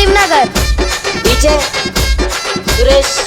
Sudhakar DJ Suresh राविराला